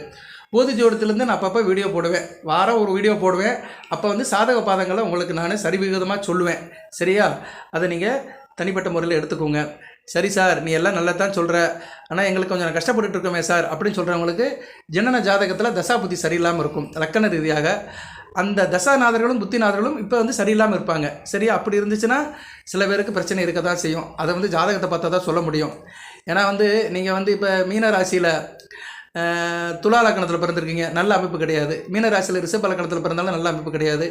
போதி ஜோடத்துலேருந்து நான் அப்பப்போ வீடியோ போடுவேன். வாரம் ஒரு வீடியோ போடுவேன். அப்போ வந்து சாதக பாதங்களை உங்களுக்கு நான் சரிவிகிதமாக சொல்லுவேன். சரியா? அதை நீங்கள் தனிப்பட்ட முறையில் எடுத்துக்கோங்க. சரி சார் நீ எல்லாம் நல்லா தான் சொல்கிற ஆனால் எங்களுக்கு கொஞ்சம் கஷ்டப்பட்டுட்டு இருக்கோமே சார் அப்படின்னு சொல்கிறவங்களுக்கு ஜனன ஜாதகத்தில் தசா புத்தி சரியில்லாமல் இருக்கும். லக்கண ரீதியாக. அந்த தசாநாதர்களும் புத்திநாதர்களும் இப்போ வந்து சரியில்லாமல் இருப்பாங்க. சரியா? அப்படி இருந்துச்சுன்னா சில பேருக்கு பிரச்சனை இருக்க தான் செய்யும். அதை வந்து ஜாதகத்தை பார்த்தா தான் சொல்ல முடியும். ஏன்னா வந்து நீங்கள் வந்து இப்போ மீன ராசியில் துலா லக்கணத்தில் பிறந்திருக்கீங்க நல்ல அமைப்பு கிடையாது. மீன ராசியில் ரிஷப லக்கணத்தில் பிறந்தாலும் நல்ல அமைப்பு கிடையாது.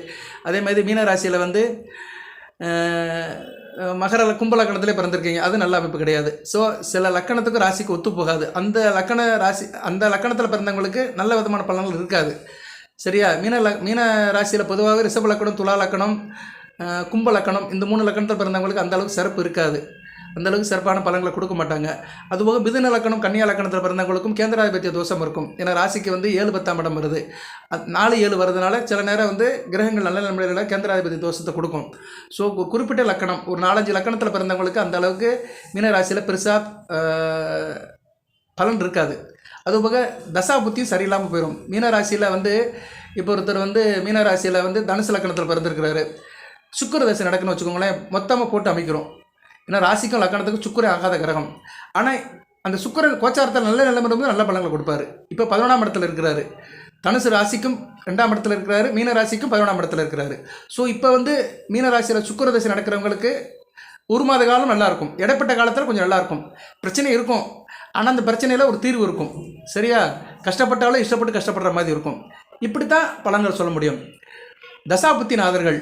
அதே மாதிரி மீன ராசியில் வந்து மகர கும்ப லக்கணத்திலே பிறந்திருக்கீங்க அது நல்ல அமைப்பு கிடையாது. ஸோ சில லக்கணத்துக்கும் ராசிக்கு ஒத்து போகாது. அந்த லக்கண ராசி அந்த லக்கணத்தில் பிறந்தவங்களுக்கு நல்ல விதமான பலன்கள் இருக்காது. சரியா? மீன ல மீன ராசியில் பொதுவாகவே ரிஷப லக்கணம் துலா லக்கணம் கும்ப லக்கணம் இந்த மூணு லக்கணத்தில் பிறந்தவங்களுக்கு அந்த அளவுக்கு சிறப்பு இருக்காது. அந்தளவுக்கு சிறப்பான பலன்களை கொடுக்க மாட்டாங்க. அதுபோக மிதுன லக்கணம் கன்னியா லக்கணத்தில் பிறந்தவங்களுக்கும் கேந்திராதிபத்திய தோஷம் இருக்கும். ஏன்னா ராசிக்கு வந்து ஏழு பத்தாம் இடம் வருது. நாலு ஏழு வரதுனால சில நேரம் வந்து கிரகங்கள் நல்ல நிலைமையில் கேந்திராதிபதி தோஷத்தை கொடுக்கும். ஸோ குறிப்பிட்ட லக்கணம் ஒரு நாலஞ்சு லக்கணத்தில் பிறந்தவங்களுக்கு அந்த அளவுக்கு மீனராசியில் பெருசாக பலன் இருக்காது. அதுபோக தசா புத்தியும் சரியில்லாமல் போயிடும் மீனராசியில் வந்து இப்போ ஒருத்தர் வந்து மீனராசியில் வந்து தனுசு லக்கணத்தில் பிறந்திருக்கிறாரு. சுக்கர தசை நடக்குன்னு வச்சுக்கோங்களேன் மொத்தமாக போட்டு அமைக்கிறோம். ஏன்னா ராசிக்கும் லக்கணத்துக்கும் சுக்கரன் ஆகாத கிரகம். ஆனால் அந்த சுக்கரன் கோச்சாரத்தில் நல்ல நிலைமை வந்து நல்ல பலங்களை கொடுப்பாரு. இப்போ பதினொன்றாம் இடத்துல இருக்கிறாரு. தனுசு ராசிக்கும் ரெண்டாம் இடத்துல இருக்கிறாரு. மீன ராசிக்கும் பதினொன்றாம் இடத்துல இருக்கிறாரு. ஸோ இப்போ வந்து மீன ராசியில் சுக்கர தசை நடக்கிறவங்களுக்கு ஒரு மாத காலம் நல்லாயிருக்கும் இடைப்பட்ட காலத்தில் கொஞ்சம் நல்லாயிருக்கும் பிரச்சனை இருக்கும். ஆனால் அந்த பிரச்சனையில் ஒரு தீர்வு இருக்கும். சரியா? கஷ்டப்பட்டாலும் இஷ்டப்பட்டு கஷ்டப்படுற மாதிரி இருக்கும். இப்படி தான் பலன்கள் சொல்ல முடியும். தசாபுத்தி நாதர்கள்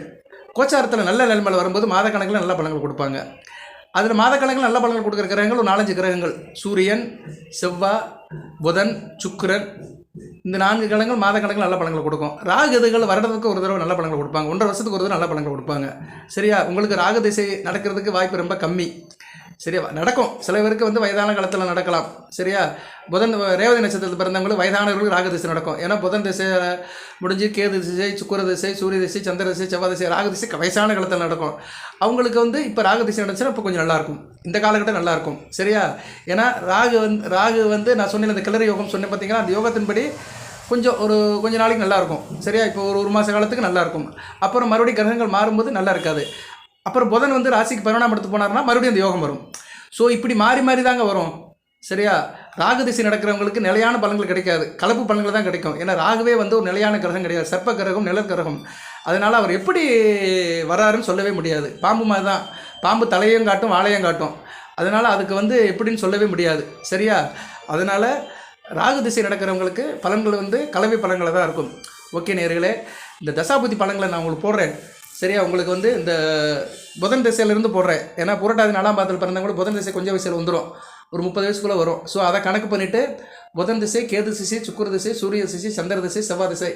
கோச்சாரத்தில் நல்ல நிலைமையில் வரும்போது மாத கணக்கில் நல்ல பலன்கள் கொடுப்பாங்க. அதில் மாதக்கணக்கில் நல்ல பலன்கள் கொடுக்குற கிரகங்கள் ஒரு நாலஞ்சு கிரகங்கள். சூரியன் செவ்வாய் புதன் சுக்கரன். இந்த நான்கு கிழங்கள் மாத கணக்கில் நல்ல பழங்களை கொடுக்கும். ராகுதுகள் வருடத்துக்கு ஒரு தடவை நல்ல பழங்களை கொடுப்பாங்க. ஒன்றரை வருஷத்துக்கு ஒரு தடவை நல்ல பலன்களை கொடுப்பாங்க. சரியா? உங்களுக்கு ராகு திசை நடக்கிறதுக்கு வாய்ப்பு ரொம்ப கம்மி. சரியா? நடக்கும். சில பேருக்கு வந்து வயதான காலத்தில் நடக்கலாம். சரியா? புதன் ரேவதி நட்சத்திரத்தில் பிறந்தவங்களுக்கு வயதானவர்களுக்கு ராக திசை நடக்கும். ஏன்னா புதன் திசை முடிஞ்சு கேது திசை சுக்கர திசை சூரிய திசை சந்திர திசை செவ்வாய் திசை ராக திசை வயசான காலத்தில் நடக்கும். அவங்களுக்கு வந்து இப்போ ராக திசை நடந்துச்சுன்னா இப்போ கொஞ்சம் நல்லாயிருக்கும். இந்த காலகட்டம் நல்லாயிருக்கும். சரியா? ஏன்னா ராகு வந்து ராகு வந்து நான் சொன்னேன் இந்த கிளறி யோகம் சொன்னேன் பார்த்தீங்கன்னா அந்த யோகத்தின்படி கொஞ்சம் ஒரு கொஞ்சம் நாளைக்கு நல்லாயிருக்கும். சரியா? இப்போ ஒரு ஒரு மாத காலத்துக்கு நல்லாயிருக்கும். அப்புறம் மறுபடியும் கிரகங்கள் மாறும்போது நல்லா இருக்காது. அப்புறம் புதன் வந்து ராசிக்கு பரிணாமம் எடுத்து போனார்னா மறுபடியும் அந்த யோகம் வரும். ஸோ இப்படி மாறி மாறி தாங்க வரும். சரியா? ராகு திசை நடக்கிறவங்களுக்கு நிலையான பலன்கள் கிடைக்காது. கலப்பு பலன்கள் தான் கிடைக்கும். ஏன்னா ராகுவே வந்து ஒரு நிலையான கிரகம் கிடையாது. சர்ப்ப கிரகம் நிலக்கிரகம் அதனால் அவர் எப்படி வராருன்னு சொல்லவே முடியாது. பாம்பு மாதிரி தான். பாம்பு தலையும் காட்டும் வாழையும் காட்டும். அதனால் அதுக்கு வந்து எப்படின்னு சொல்லவே முடியாது. சரியா? அதனால் ராகு திசை நடக்கிறவங்களுக்கு பலன்கள் வந்து கலவை பலன்களை தான் இருக்கும். ஓகே நேர்களே இந்த தசாபுத்தி பலன்களை நான் உங்களுக்கு போடுறேன். சரியா உங்களுக்கு வந்து இந்த புதன் திசையிலேருந்து போடுறேன். ஏன்னா புரட்டாதி நாலாம் பாதத்தில் பிறந்தவங்க கூட புதன் திசை கொஞ்சம் வயசில் வந்துடும் ஒரு முப்பது வயசுக்குள்ளே வரும். ஸோ அதை கணக்கு பண்ணிவிட்டு புதன் திசை கேது திசை சுக்கர திசை சூரிய திசை சந்திர திசை செவ்வாய் திசை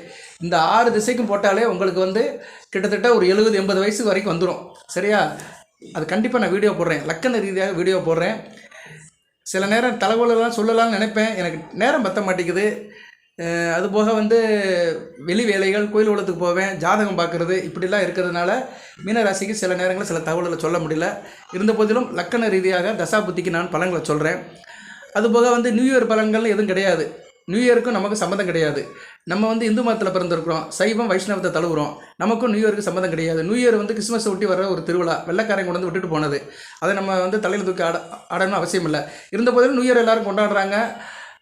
இந்த ஆறு திசைக்கும் போட்டாலே உங்களுக்கு வந்து கிட்டத்தட்ட ஒரு எழுபது எண்பது வயசு வரைக்கும் வந்துடும் சரியா? அது கண்டிப்பாக நான் வீடியோ போடுறேன். லக்கண ரீதியாக வீடியோ போடுறேன். சில நேரம் தகவலெல்லாம் சொல்லலாம்னு நினைப்பேன். எனக்கு நேரம் பற்ற மாட்டேங்குது. அதுபோக வந்து வெளி வேலைகள் கோயில் உலகத்துக்கு போவேன் ஜாதகம் பார்க்குறது இப்படிலாம் இருக்கிறதுனால மீனராசிக்கு சில நேரங்களில் சில தகவல்களை சொல்ல முடியல. இருந்த போதிலும் லக்கண ரீதியாக தசா புத்திக்கு நான் பலன்களை சொல்கிறேன் அதுபோக வந்து நியூ இயர் பலன்கள் எதுவும் கிடையாது. நியூ இயருக்கும் நமக்கு சம்மந்தம் கிடையாது. நம்ம வந்து இந்து மதத்தில் பிறந்திருக்கிறோம். சைவம் வைஷ்ணவத்தை தழுவுறோம். நமக்கும் நியூ இயருக்கு சம்மந்தம் கிடையாது. நியூ இயர் வந்து கிறிஸ்மஸ் ஒட்டி வர ஒரு திருவிழா வெள்ளைக்காரங்க கொண்டு வந்து விட்டுட்டு போனது. அதை நம்ம வந்து தலையில் தூக்கி ஆட ஆடணும்னு அவசியம் இல்லை. இருந்த போதிலும் நியூ இயர் எல்லாரும் கொண்டாடுறாங்க.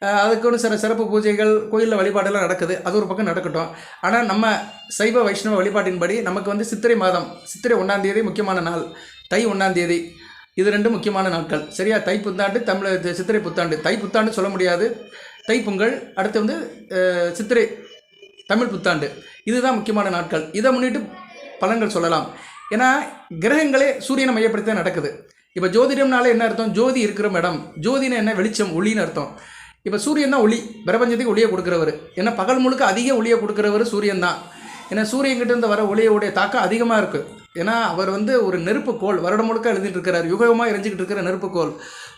அதுக்குன்னு சில சிறப்பு பூஜைகள் கோயிலில் வழிபாடெல்லாம் நடக்குது. அது ஒரு பக்கம் நடக்கட்டும். ஆனால் நம்ம சைவ வைஷ்ணவ வழிபாட்டின்படி நமக்கு வந்து சித்திரை மாதம் சித்திரை ஒன்றாம் தேதி முக்கியமான நாள். தை ஒன்றாம் தேதி. இது ரெண்டும் முக்கியமான நாட்கள். சரியா? தை புத்தாண்டு தமிழ் சித்திரை புத்தாண்டு. தை புத்தாண்டு சொல்ல முடியாது. தை பொங்கல் அடுத்து வந்து சித்திரை தமிழ் புத்தாண்டு. இதுதான் முக்கியமான நாட்கள். இதை முன்னிட்டு பலன்கள் சொல்லலாம். ஏன்னா கிரகங்களே சூரியனை மையப்படுத்தி தான் நடக்குது. இப்போ ஜோதிடம்னாலே என்ன அர்த்தம்? ஜோதி இருக்கிற இடம். ஜோதினா என்ன வெளிச்சம் ஒளின்னு அர்த்தம். இப்போ சூரியன் தான் ஒளி பிரபஞ்சத்துக்கு ஒளியை கொடுக்குறவர். ஏன்னா பகல் முழுக்க அதிக ஒளியை கொடுக்குறவர் சூரியன் தான். ஏன்னா சூரியன்கிட்ட வர ஒளியோடைய தாக்கம் அதிகமாக இருக்குது ஏன்னா அவர் வந்து ஒரு நெருப்பு கோல் வருடம் முழுக்க எழுதிட்டு இருக்கிறார் யுகமாக எரிஞ்சிக்கிட்டு இருக்கிற நெருப்பு கோல்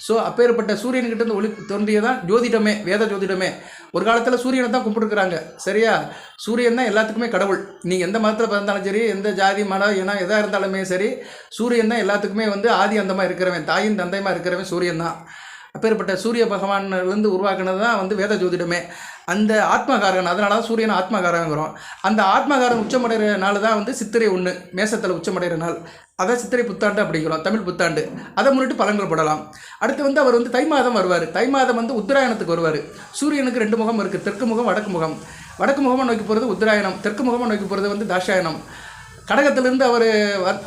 ஸோ அப்பேற்பட்ட சூரியன்கிட்ட இருந்து ஒளி தோன்றியதான் ஜோதிடமே வேத ஜோதிடமே. ஒரு காலத்தில் சூரியனை தான் கும்பிட்டுருக்குறாங்க. சரியா? சூரியன் தான் எல்லாத்துக்குமே கடவுள். நீங்கள் எந்த மதத்தில் பிறந்தாலும் சரி எந்த ஜாதி மதம் ஏன்னா எதாக இருந்தாலுமே சரி சூரியன் தான் எல்லாத்துக்குமே வந்து ஆதி அந்தமாக இருக்கிறவன் தாயின் தந்தையமாக இருக்கிறவன் சூரியன் தான். அப்பேற்பட்ட சூரிய பகவான்லேருந்து உருவாக்குனது தான் வந்து வேத ஜோதிடமே. அந்த ஆத்மகாரகன் அதனால தான் சூரியன் ஆத்மகாரகங்கிறோம். அந்த ஆத்மகாரன் உச்சமடைகிற நாள் தான் வந்து சித்திரை ஒன்று மேசத்தில் உச்சமடைகிற நாள் அதை சித்திரை புத்தாண்டு அப்படிங்கிறோம் தமிழ் புத்தாண்டு. அதை முன்னிட்டு பலன்கள் போடலாம். அடுத்து வந்து அவர் வந்து தை மாதம் வருவார். தை மாதம் வந்து உத்தராயணத்துக்கு வருவார். சூரியனுக்கு ரெண்டு முகம் இருக்குது தெற்கு முகம் வடக்கு முகம். வடக்கு முகமாக நோக்கி போகிறது உத்தராயணம் தெற்கு முகமாக நோக்கி போகிறது வந்து தாஷாயணம். கடகத்திலிருந்து அவர்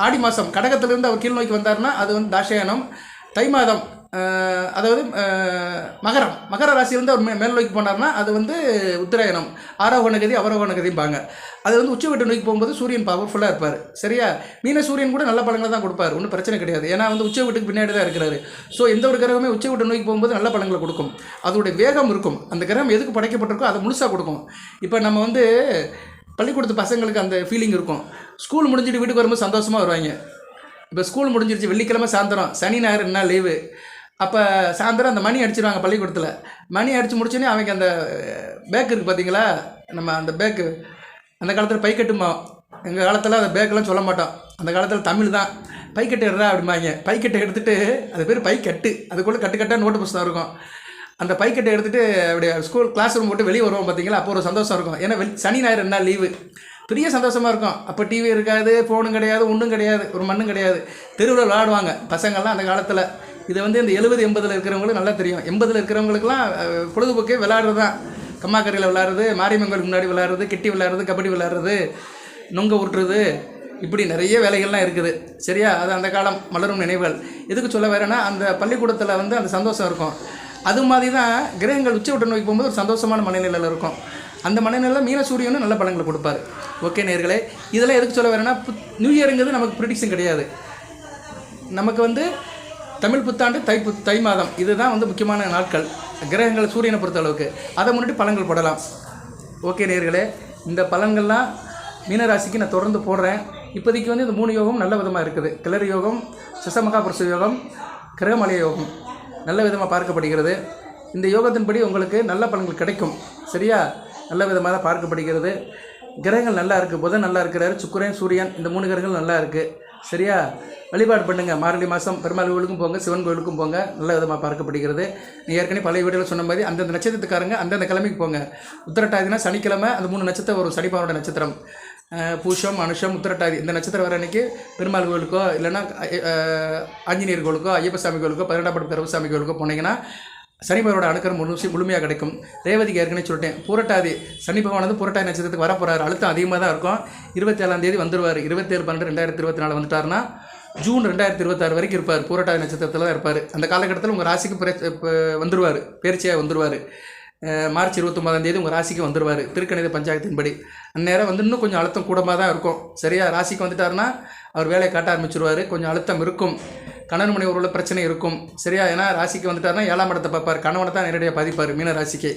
ஆடி மாதம் கடகத்திலிருந்து அவர் கீழ் நோக்கி வந்தார்னா அது வந்து தாஷாயணம். தை மாதம் அதாவது மகரம். மகர ராசி வந்து அவர் மே மேல் நோக்கி போனார்னா அது வந்து உத்தராயணம். ஆரோகண கதி அவரோகண கதிம்பாங்க. அது வந்து உச்சவெட்டு நோக்கி போகும்போது சூரியன் பவர்ஃபுல்லாக இருப்பார். சரியா? மீன சூரியன் கூட நல்ல படங்களை தான் கொடுப்பார். ஒன்றும் பிரச்சனை கிடையாது. ஏன்னா வந்து உச்ச வீட்டுக்கு பின்னாடி தான் இருக்கிறாரு. ஸோ எந்த ஒரு கிரகமே உச்ச வீட்டு நோக்கி போகும்போது நல்ல பழங்களை கொடுக்கும். அதோடைய வேகம் இருக்கும். அந்த கிரகம் எதுக்கு படைக்கப்பட்டிருக்கோ அதை முழுசாக கொடுக்கும். இப்போ நம்ம வந்து பள்ளிக்கூடத்து பசங்களுக்கு அந்த ஃபீலிங் இருக்கும். ஸ்கூல் முடிஞ்சிட்டு வீட்டுக்கு வரும்போது சந்தோஷமாக வருவாங்க. இப்போ ஸ்கூல் முடிஞ்சிருச்சு வெள்ளிக்கிழமை சாயந்தரம். சனி ஞாயிறு என்ன லீவு அப்போ சாயந்தரம் அந்த மணி அடிச்சிருவாங்க பள்ளிக்கூடத்தில். மணி அடித்து முடிச்சோன்னே அவங்க அந்த பேக் இருக்குது பார்த்தீங்களா நம்ம அந்த பேக்கு அந்த காலத்தில் பைக்கட்டுமா? எங்கள் காலத்தில் அந்த பேக்கெல்லாம் சொல்ல மாட்டோம். அந்த காலத்தில் தமிழ் தான். பைக்கெட்டு எடுறா அப்படிம்பாங்க. பைக்கெட்டை எடுத்துகிட்டு அது பேர் பைக்கட்டு. அதுக்குள்ளே கட்டு கட்டாக நோட்டு புஸ்தகம் இருக்கும். அந்த பைக்கெட்டை எடுத்துகிட்டு அப்படியே ஸ்கூல் கிளாஸ் ரூம் போட்டு வெளியே வருவோம் பார்த்தீங்களா அப்போ ஒரு சந்தோஷம் இருக்கும். ஏன்னா சனி ஞாயிறு என்ன லீவு பெரிய சந்தோஷமாக இருக்கும். அப்போ டிவி இருக்காது ஃபோனும் கிடையாது ஒன்றும் கிடையாது ஒரு மண்ணும் கிடையாது. தெருவில் விளாடுவாங்க பசங்கள்லாம் அந்த காலத்தில். இதை வந்து இந்த எழுபது எண்பதில் இருக்கிறவங்களுக்கு நல்லா தெரியும். எண்பதில் இருக்கிறவங்களுக்குலாம் பொழுதுபோக்கே விளாடுறது தான். கம்மாக்கரையில் விளாடுறது மாரியம்மன் முன்னாடி விளாடுறது கெட்டி விளாட்றது கபடி விளாடுறது நொங்க உருட்டுறது இப்படி நிறைய வேலைகள்லாம் இருக்குது. சரியா? அது அந்த காலம் மலரும் நினைவுகள். எதுக்கு சொல்ல வரேன்னா அந்த பள்ளிக்கூடத்தில் வந்து அந்த சந்தோஷம் இருக்கும். அது மாதிரி தான் கிரகங்கள் உச்ச விட்டு நோக்கி போகும்போது ஒரு சந்தோஷமான மனநிலையில் இருக்கும். அந்த மனநிலையில் மீன சூரியனும் நல்ல படங்களை கொடுப்பாரு. ஓகே நேர்களே இதெல்லாம் எதுக்கு சொல்ல வரேன்னா நியூ இயருங்கிறது நமக்கு ப்ரிடிக்ஷன் கிடையாது. நமக்கு வந்து தமிழ் புத்தாண்டு தை தை மாதம். இதுதான் வந்து முக்கியமான நாட்கள். கிரகங்கள் சூரியனை பொறுத்த அளவுக்கு அதை முன்னிட்டு பலன்கள் போடலாம். ஓகே நேர்களே இந்த பலன்கள்லாம் மீனராசிக்கு நான் தொடர்ந்து போடுறேன். இப்போதைக்கு வந்து இந்த மூணு யோகம் நல்ல விதமாக இருக்குது. கிளறி யோகம் சிசமகாபுருஷ யோகம் கிரகமலைய யோகம். நல்ல விதமாக பார்க்கப்படுகிறது. இந்த யோகத்தின்படி உங்களுக்கு நல்ல பலன்கள் கிடைக்கும். சரியா? நல்ல விதமாக தான் பார்க்கப்படுகிறது. கிரகங்கள் நல்லா இருக்குது புதன் நல்லா இருக்கிறாரு. சுக்கரன் சூரியன் இந்த மூணு கிரகங்கள் நல்லா இருக்குது சரியா? வழிபாடு பண்ணுங்கள் மார்கழி மாதம் பெருமாள் கோயிலுக்கும் போங்க சிவன் கோவிலுக்கும் போங்க. நல்ல விதமாக பார்க்கப்படுகிறது. நீ ஏற்கனவே பழைய வீடுகள் சொன்ன மாதிரி அந்தந்த நட்சத்திரத்துக்காரங்க அந்தந்த கிழமைக்கு போங்க. உத்திரட்டாதினா சனிக்கிழமை அந்த மூணு நட்சத்திரம் வரும். சனிப்பாவோட நட்சத்திரம். பூஷம் அனுஷம் உத்திரட்டாதி. இந்த நட்சத்திரம் வர அன்னைக்கு பெருமாள் கோவிலுக்கோ இல்லைன்னா ஆஞ்சநேயர் கோயிலுக்கோ ஐயப்ப சாமி கோயிலுக்கோ பதினெட்டாம் பட்டு சாமி கோயிலுக்கு போனீங்கன்னா சனி பகவானோட அணுக்கரம் முழு முழுமையாக கிடைக்கும். ரேவதிக்கு ஏற்கனவே சொல்லிட்டேன். புரட்டாதி சனி பகவான் வந்து புரட்டாதி நட்சத்திரத்துக்கு வர அழுத்தம் அதிகமாக தான் இருக்கும். இருபத்தேழாம் தேதி வந்துடுவார் இருபத்தேழு பன்னெண்டு ரெண்டாயிரத்தி இருபத்தி நாலு வந்துட்டார்னா ஜூன் ரெண்டாயிரத்தி இருபத்தாறு வரைக்கும் இருப்பார். பூரட்டாதி நட்சத்திரத்தில் தான் இருப்பார். அந்த காலகட்டத்தில் உங்கள் ராசிக்கு பிற வந்துடுவார் பேர்ச்சியாக வந்துடுவார் மார்ச் இருபத்தொம்பதாம் தேதி உங்கள் ராசிக்கு வந்துடுவார் திருக்கணித பஞ்சாயத்தின்படி. அந்நேரம் வந்து இன்னும் கொஞ்சம் அழுத்தம் கூடமாக தான் இருக்கும். சரியா? ராசிக்கு வந்துட்டாருன்னா அவர் வேலையை காட்ட ஆரம்பிச்சிருவார். கொஞ்சம் அழுத்தம் இருக்கும். கணவன் மனைவி உள்ள பிரச்சனை இருக்கும். சரியா? ஏன்னா ராசிக்கு வந்துட்டாருன்னா ஏழாம் இடத்தை பார்ப்பார். கணவனை தான் நேரடியாக பாதிப்பார். மீன ராசிக்கு.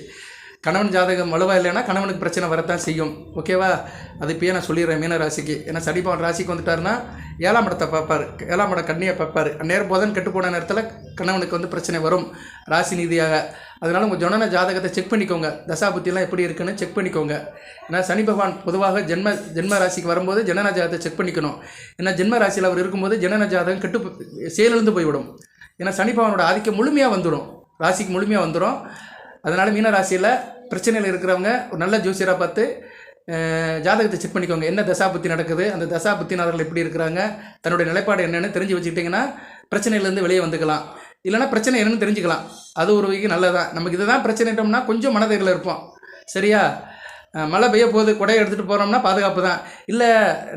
கணவன் ஜாதகம் வலுவாக இல்லைன்னா கணவனுக்கு பிரச்சனை வரத்தான் செய்யும். ஓகேவா அது இப்பயே நான் சொல்லிடுறேன் மீன ராசிக்கு. ஏன்னா சனிபவன் ராசிக்கு வந்துட்டாருன்னா ஏழாம் இடத்தை பார்ப்பார். ஏழாம் இடம் கண்ணியை பார்ப்பார். நேரம் போதன் கெட்டு போன நேரத்தில் கணவனுக்கு வந்து பிரச்சனை வரும். ராசி நீதியாக. அதனால் உங்கள் ஜனன ஜாதகத்தை செக் பண்ணிக்கோங்க. தசாபுத்திலாம் எப்படி இருக்குன்னு செக் பண்ணிக்கோங்க. ஏன்னா சனி பகவான் பொதுவாக ஜென்ம ஜென்ம ராசிக்கு வரும்போது ஜனன ஜாதகத்தை செக் பண்ணிக்கணும். ஏன்னா ஜென்ம ராசியில் அவர் இருக்கும்போது ஜனன ஜாதகம் கெட்டு போ- செயலிழந்து போய்விடும். ஏன்னா சனி பகவானோட ஆதிக்கம் முழுமையாக வந்துடும் ராசிக்கு முழுமையாக வந்துடும் அதனால் மீன ராசியில் பிரச்சனையில் இருக்கிறவங்க ஒரு நல்ல ஜோசியராக பார்த்து ஜாதகத்தை செக் பண்ணிக்கோங்க. என்ன தசா புத்தி நடக்குது? அந்த தசா புத்தினார்கள் எப்படி இருக்கிறாங்க? தன்னுடைய நிலைப்பாடு என்னென்னு தெரிஞ்சு வச்சுக்கிட்டிங்கன்னா பிரச்சனையிலேருந்து வெளியே வந்துக்கலாம். இல்லைன்னா பிரச்சனை என்னென்னு தெரிஞ்சுக்கலாம். அது ஒரு வகைக்கு நல்லதான் நமக்கு இதுதான் பிரச்சனைட்டோம்னா கொஞ்சம் மனதைகள் இருப்போம். சரியா? மழை பெய்ய போகுது குடையை எடுத்துகிட்டு போகிறோம்னா பாதுகாப்பு தான். இல்லை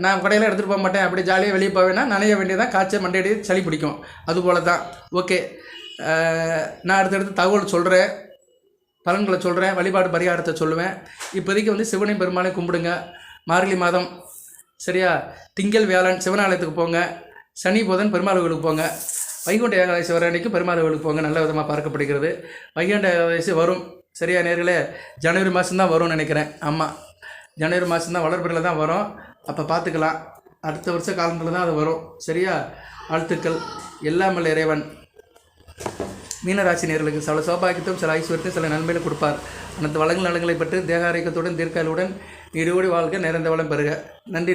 நான் குடையெல்லாம் எடுத்துகிட்டு போக மாட்டேன் அப்படி ஜாலியாக வெளியே போவேன்னா நனைய வேண்டியதான் காய்ச்சல் மண்டையடி சளி பிடிக்கும். அதுபோல தான் ஓகே. நான் அடுத்தடுத்து தகவல் சொல்கிறேன் பலன்களை சொல்கிறேன் வழிபாடு பரிகாரத்தை சொல்லுவேன். இப்போதைக்கு வந்து சிவனை பெருமானை கும்பிடுங்க. மார்கழி மாதம் சரியா? திங்கள் வியாழன் சிவனாலயத்துக்கு போங்க. சனி புதன் பெருமாள் கோவிலுக்கு போங்க. வைகுண்ட ஏகாதசி வர அன்னைக்கு பெருமாள் கோவிலுக்கு போங்க. நல்ல விதமாக பார்க்கப்படுகிறது. வைகுண்ட ஏகாதசி வரும். சரியா நேர்களே? ஜனவரி மாதம்தான் வரும்னு நினைக்கிறேன். ஆமாம் ஜனவரி மாதம்தான் வளர்பிறையில் தான் வரும். அப்போ பார்த்துக்கலாம். அடுத்த வருஷ காலங்களில் தான் அது வரும். சரியா? வாழ்த்துக்கள். எல்லாமல்ல இறைவன். மீனராசி நேர்களுக்கு சில சௌபாகியத்தையும் சில ஐஸ்வர்யத்தையும் சில நன்மைகளை கொடுப்பார். அனைத்து வளங்கள் நலங்களை பெற்று தேக தீர்க்காலுடன் இருவோடி வாழ்க்கை நிறைந்த வளம் பெறுக. நன்றி.